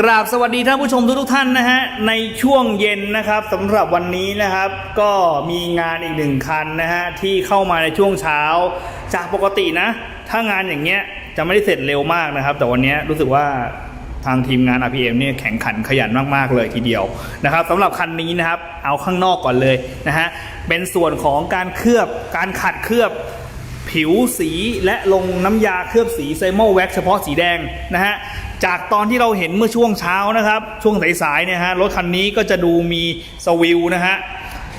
กราบสวัสดีท่านผู้ชมทุกๆท่านนะฮะในช่วงเย็นนะครับสำหรับวันนี้นะครับ ก็มีงานอีกหนึ่งคันนะฮะที่เข้ามาในช่วงเช้า จากปกตินะ ถ้างานอย่างเงี้ยจะไม่ได้เสร็จเร็วมากนะครับ แต่วันนี้รู้สึกว่าทางทีมงาน RPM เนี่ยแข่งขันขยันมาก ๆ เลยทีเดียวนะครับสำหรับคันนี้นะครับ เอาข้างนอกก่อนเลยนะฮะเป็นส่วนของการเคลือบการขัดเคลือบผิวสีและลงน้ำยาเคลือบสีไซโมแว็กเฉพาะสีแดงนะฮะ จากตอนที่เราเห็นเมื่อช่วงเช้านะครับ ช่วงสายๆเนี่ยฮะรถคันนี้ก็จะดูมีสวิลนะฮะ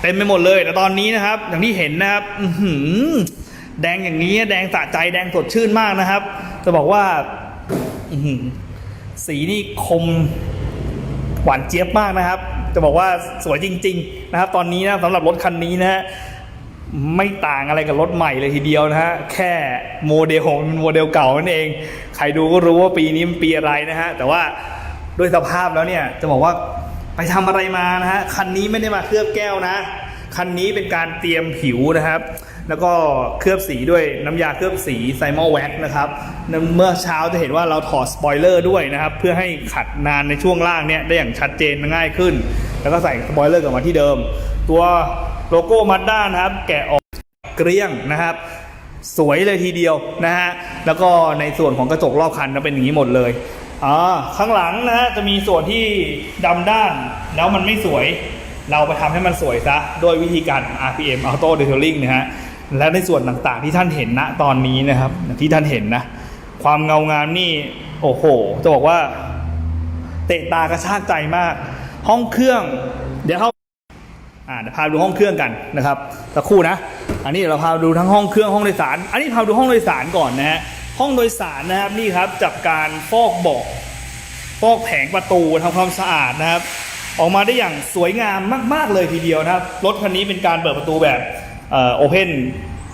เต็มไปหมดเลยแต่ตอนนี้นะครับ อย่างที่เห็นนะครับแดงอย่างนี้แดงสะใจแดงสดชื่นมากนะครับ จะบอกว่าสีนี่คมหวานเจี๊ยบมากนะครับ จะบอกว่าสวยจริง ๆ นะครับ ตอนนี้นะสำหรับรถคันนี้นะฮะ ไม่ต่างอะไรกับรถใหม่เลยทีเดียวนะฮะ แค่โมเดลของมันโมเดลเก่านั่นเอง ใครดูก็รู้ว่าปีนี้มันปีอะไรนะฮะ แต่ว่าด้วยสภาพแล้วเนี่ย จะบอกว่าไปทำอะไรมานะฮะ คันนี้ไม่ได้มาเคลือบแก้วนะ คันนี้เป็นการเตรียมผิวนะครับ แล้วก็เคลือบสีด้วยน้ำยาเคลือบสีไซมอลแว็กนะครับเมื่อเช้าจะเห็นว่าเราถอดสปอยเลอร์ด้วยนะครับ เพื่อให้ขัดนานในช่วงล่างเนี่ยได้อย่างชัดเจนง่ายขึ้น แล้วก็ใส่สปอยเลอร์กลับมาที่เดิม ตัวโลโก้มาด้านะครับ แกะออกเกลี้ยงนะครับสวยเลยทีเดียวนะฮะ แล้วก็ในส่วนของกระจกรอบคันก็เป็นอย่างนี้หมดเลยอ่าข้างหลังนะฮะจะมีส่วนที่ดำด้านแล้วมันไม่สวย เราไปทำให้มันสวยซะ โดยวิธีการ RPM Auto Detailing นะฮะ และในส่วนต่างๆที่ท่านเห็นณตอนนี้นะครับ ที่ท่านเห็นนะ ความเงางามนี่โอ้โหจะบอกว่า เตะตากระชากใจมาก ห้องเครื่อง เดี๋ยวเขาอ่าเดี๋ยวพาดูห้องเครื่องกันนะครับสักครู่นะ อันนี้เราพาดูทั้งห้องเครื่องห้องโดยสาร อันนี้พาดูห้องโดยสารก่อนนะฮะห้องโดยสารนะครับนี่ครับจากการฟอกเบาะฟอกแผงประตูทำความสะอาดนะครับ ออกมาได้อย่างสวยงามมาก ๆเลยทีเดียวนะครับรถคันนี้เป็นการเปิดประตูแบบ โอเพน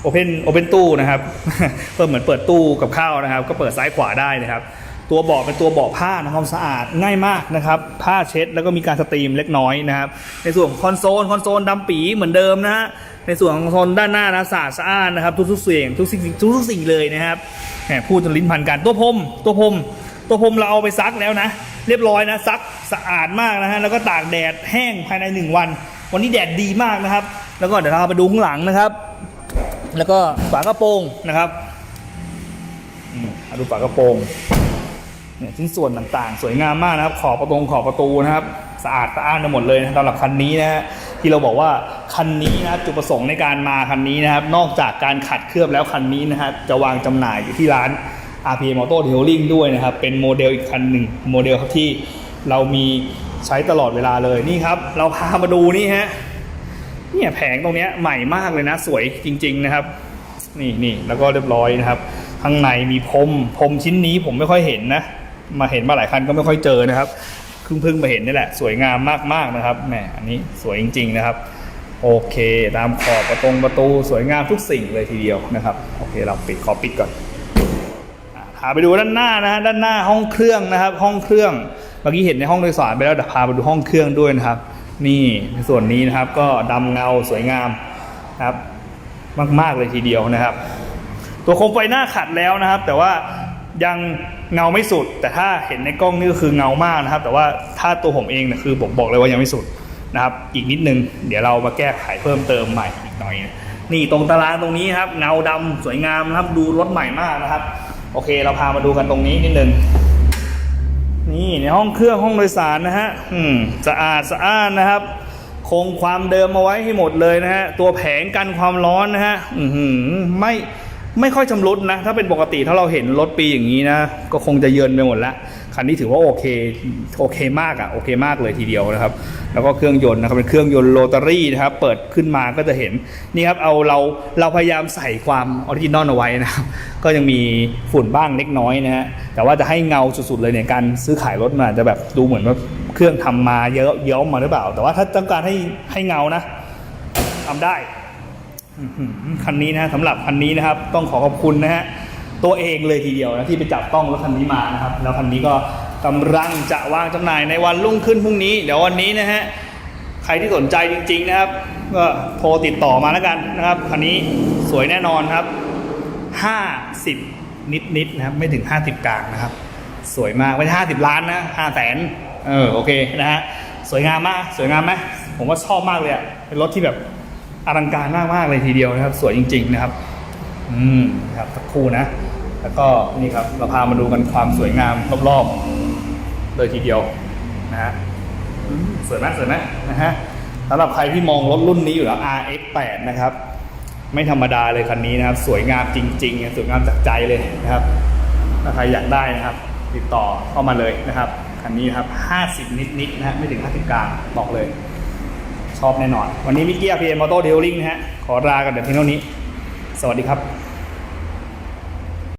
โอเพนโอเพนตู้นะครับเปิดเหมือนเปิดตู้กับข้าวนะครับ ก็เปิดซ้ายขวาได้นะครับ ตัวเบาะเป็นตัวเบาะผ้าทำความสะอาดง่ายมากนะครับ ผ้าเช็ดแล้วก็มีการสตรีมเล็กน้อยนะครับ ในส่วนของคอนโซลคอนโซลดำปีเหมือนเดิมนะฮะในส่วนของคอนโซลด้านหน้านะสะอาดสะอานนะครับ ทุกๆเสียงทุกสิ่งทุกสิ่งเลยนะครับแหมพูดจนลิ้นพันกันตัวพรมตัวพรมตัวผมเราเอาไปซักแล้วนะ เรียบร้อยนะซักสะอาดมากนะฮะแล้วก็ตากแดดแห้งภายในหนึ่งวัน วันนี้แดดดีมากนะครับ แล้วก็เดี๋ยวเราไปดูข้างหลังนะครับ แล้วก็ฝากระโปรงนะครับอืมมาดูฝากระโปรงเนี่ยชิ้นส่วนต่างๆ สวยงามมากนะครับ ขอบประตูขอบประตูนะครับ สะอาดสะอ้านไปหมดเลยนะสำหรับคันนี้นะฮะที่เราบอกว่าคันนี้นะครับจุดประสงค์ในการมาคันนี้นะครับ นอกจากการขัดเคลือบแล้วคันนี้นะฮะจะวางจำหน่ายอยู่ที่ร้าน RPM Auto Detailing ด้วยนะครับ เป็นโมเดลอีกคันหนึ่งโมเดลครับที่เรามีใช้ตลอดเวลาเลยนี่ครับ เราพามาดูนี่ฮะ เนี่ยแผงตรงเนี้ยใหม่มากเลยนะสวยจริง ๆนะครับ นี่นี่แล้วก็เรียบร้อยนะครับ ข้างในมีพรมพรมชิ้นนี้ผมไม่ค่อยเห็นนะ มาเห็นมาหลายคันก็ไม่ค่อยเจอนะครับเพิ่งเพิ่งมาเห็นนี่แหละ สวยงามมากๆนะครับแหมอันนี้สวยจริง ๆนะครับโอเคตามขอบประตงประตูสวยงามทุกสิ่งเลยทีเดียวนะครับโอเคเราปิดขอปิดก่อนพาไปดูด้านหน้านะฮะด้านหน้าห้องเครื่องนะครับ ห้องเครื่องเมื่อกี้เห็นในห้องโดยสารไปแล้วเดี๋ยวพาไปดูห้องเครื่องด้วยนะครับ นี่ในส่วนนี้นะครับก็ดำเงาสวยงามครับมาก ๆ เลยทีเดียวนะครับ ตัวโคมไฟหน้าขัดแล้วนะครับ แต่ว่ายังเงาไม่สุด แต่ถ้าเห็นในกล้องนี่ก็คือเงามากนะครับ แต่ว่าถ้าตัวผมเองเนี่ยคือผมบอกเลยว่ายังไม่สุดนะครับ อีกนิดนึง เดี๋ยวเรามาแก้ไขเพิ่มเติมใหม่อีกหน่อยนะนี่ตรงตารางตรงนี้ครับ เงาดำสวยงามนะครับ ดูรถใหม่มากนะครับ โอเค เราพามาดูกันตรงนี้นิดนึง นี่ในห้องเครื่องห้องโดยสารนะฮะอืมสะอาดสะอ้านนะครับ คงความเดิมมาไว้ให้หมดเลยนะฮะ ตัวแผงกันความร้อนนะฮะ อือหือไม่ ไม่ค่อยชำรุดนะ ถ้าเป็นปกติถ้าเราเห็นรถปีอย่างนี้นะ ก็คงจะเยินไปหมดละคันนี้ถือว่าโอเคโอเคมากอะ่ะโอเคมากเลยทีเดียวนะครับ แล้วก็เครื่องยนต์นะครับเป็นเครื่องยนต์โรตารี่นะครับเปิดขึ้นมาก็จะเห็นนี่ครับเอาเราเราพยายามใส่ความออริจินอลเอาไว้นะครับก็ยังมีฝุ่นบ้างเล็กน้อยนะฮะแต่ว่าจะให้เงาสุดๆเลยเนี่ยการซื้อขายรถมันอาจจะแบบดูเหมือนว่าเครื่องทำมาเยอะเย้อมมาหรือเปล่า แต่ว่าถ้าต้องการให้ให้เงานะทำได้ คันนี้นะฮะสำหรับคันนี้นะครับ ต้องขอขอบคุณนะฮะตัวเองเลยทีเดียวนะที่ไปจับต้องรถคันนี้มานะครับ แล้วคันนี้ก็กำลังจะวางจำหน่ายในวันรุ่งขึ้นพรุ่งนี้ เดี๋ยววันนี้นะฮะใครที่สนใจจริง ๆ นะครับ ก็โทรติดต่อมาแล้วกันนะครับคันนี้สวยแน่นอนครับ 50 นิดๆนะครับไม่ถึง 50 กลางนะครับ สวยมากไม่ใช่ห้าสิบล้านนะห้าแสนเออโอเคนะฮะสวยงามมากสวยงามไหมผมว่าชอบมากเลยอะเป็นรถที่แบบ อลังการมากมากเลยทีเดียวนะครับ สวยจริง ๆ นะครับ อืมครับสักครู่นะ แล้วก็นี่ครับเราพามาดูกันความสวยงามรอบๆเลยทีเดียวนะฮะสวยไหมสวยไหมนะฮะสำหรับใครที่มองรถรุ่นนี้อยู่แล้ว RX8 นะครับ ไม่ธรรมดาเลยคันนี้นะครับ สวยงามจริงๆสวยงามจากใจเลยนะครับถ้าใครอยากได้นะครับ ติดต่อเข้ามาเลยนะครับคันนี้ครับ 50 นิดๆนะฮะไม่ถึง 50 กลางบอกเลย ชอบแน่นอน วันนี้มิกกี้อาพีเอ็มออโต้เดลลิงนะฮะ ขอลากันเดี๋ยวเพียงเท่านี้ สวัสดีครับ